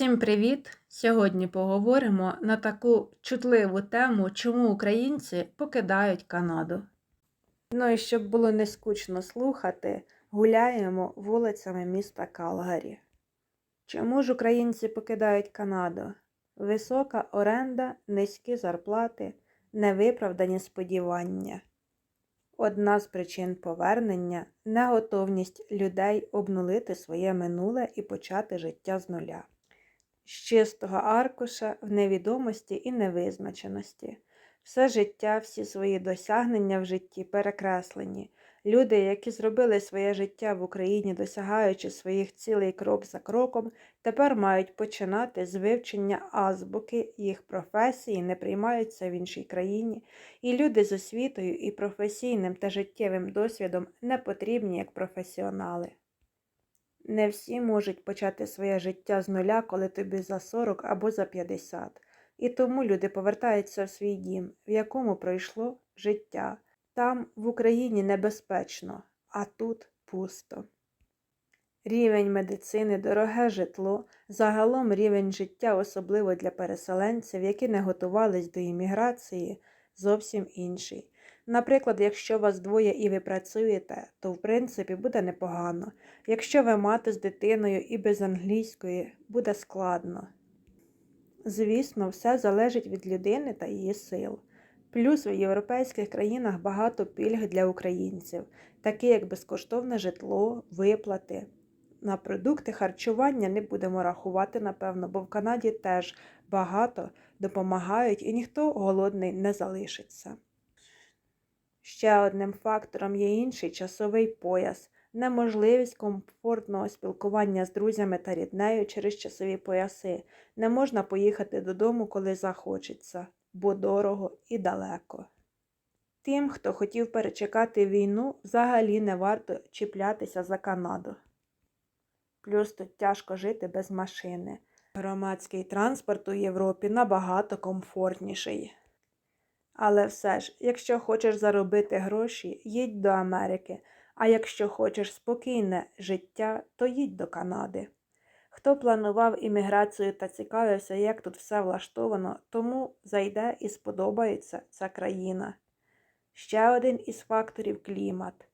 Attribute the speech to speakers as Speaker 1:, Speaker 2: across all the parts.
Speaker 1: Всім привіт! Сьогодні поговоримо на таку чутливу тему, чому українці покидають Канаду. Ну і щоб було не скучно слухати, гуляємо вулицями міста Калгарі. Чому ж українці покидають Канаду? Висока оренда, низькі зарплати, невиправдані сподівання. Одна з причин повернення неготовність людей обнулити своє минуле і почати життя з нуля. З чистого аркуша в невідомості і невизначеності. Все життя, всі свої досягнення в житті перекреслені. Люди, які зробили своє життя в Україні, досягаючи своїх цілей крок за кроком, тепер мають починати з вивчення азбуки, їх професії не приймаються в іншій країні, і люди з освітою і професійним та життєвим досвідом не потрібні як професіонали. Не всі можуть почати своє життя з нуля, коли тобі за 40 або за 50. І тому люди повертаються в свій дім, в якому пройшло життя. Там, в Україні, небезпечно, а тут пусто. Рівень медицини, дороге житло, загалом рівень життя, особливо для переселенців, які не готувались до імміграції, зовсім інший. Наприклад, якщо вас двоє і ви працюєте, то в принципі буде непогано. Якщо ви мати з дитиною і без англійської, буде складно. Звісно, все залежить від людини та її сил. Плюс в європейських країнах багато пільг для українців, такі як безкоштовне житло, виплати. На продукти харчування не будемо рахувати, напевно, бо в Канаді теж багато допомагають і ніхто голодний не залишиться. Ще одним фактором є інший часовий пояс, неможливість комфортного спілкування з друзями та ріднею через часові пояси. Не можна поїхати додому, коли захочеться, бо дорого і далеко. Тим, хто хотів перечекати війну, взагалі не варто чіплятися за Канаду. Плюс тут тяжко жити без машини. Громадський транспорт у Європі набагато комфортніший. Але все ж, якщо хочеш заробити гроші, їдь до Америки, а якщо хочеш спокійне життя, то їдь до Канади. Хто планував імміграцію та цікавився, як тут все влаштовано, тому зайде і сподобається ця країна. Ще один із факторів клімат.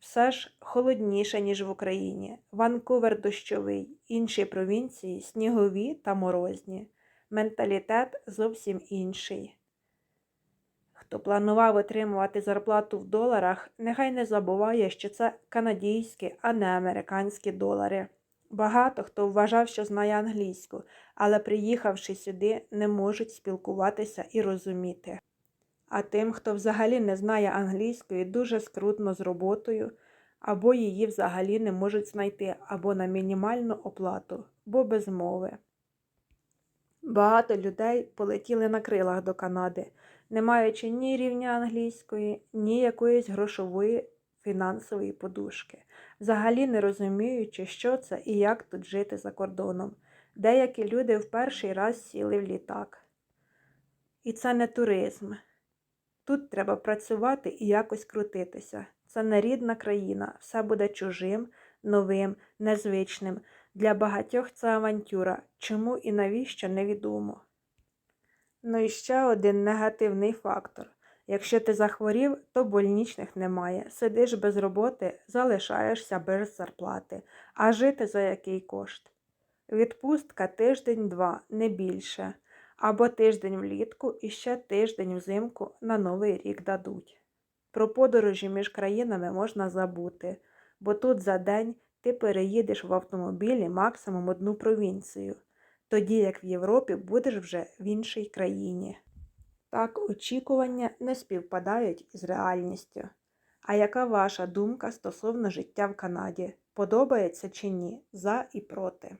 Speaker 1: Все ж холодніше, ніж в Україні. Ванкувер дощовий, інші провінції снігові та морозні. Менталітет зовсім інший. Хто планував отримувати зарплату в доларах, нехай не забуває, що це канадійські, а не американські долари. Багато хто вважав, що знає англійську, але приїхавши сюди, не можуть спілкуватися і розуміти. А тим, хто взагалі не знає англійської, дуже скрутно з роботою, або її взагалі не можуть знайти, або на мінімальну оплату, бо без мови. Багато людей полетіли на крилах до Канади, не маючи ні рівня англійської, ні якоїсь грошової фінансової подушки, взагалі не розуміючи, що це і як тут жити за кордоном. Деякі люди в перший раз сіли в літак. І це не туризм. Тут треба працювати і якось крутитися. Це не рідна країна, все буде чужим, новим, незвичним. Для багатьох це авантюра, чому і навіщо невідомо. Ну і ще один негативний фактор. Якщо ти захворів, то больничних немає. Сидиш без роботи, залишаєшся без зарплати, а жити за який кошт. Відпустка тиждень-два, не більше, або тиждень влітку і ще тиждень взимку на новий рік дадуть. Про подорожі між країнами можна забути, бо тут за день ти переїдеш в автомобілі максимум одну провінцію, тоді як в Європі будеш вже в іншій країні. Так, очікування не співпадають із реальністю. А яка ваша думка стосовно життя в Канаді? Подобається чи ні? За і проти?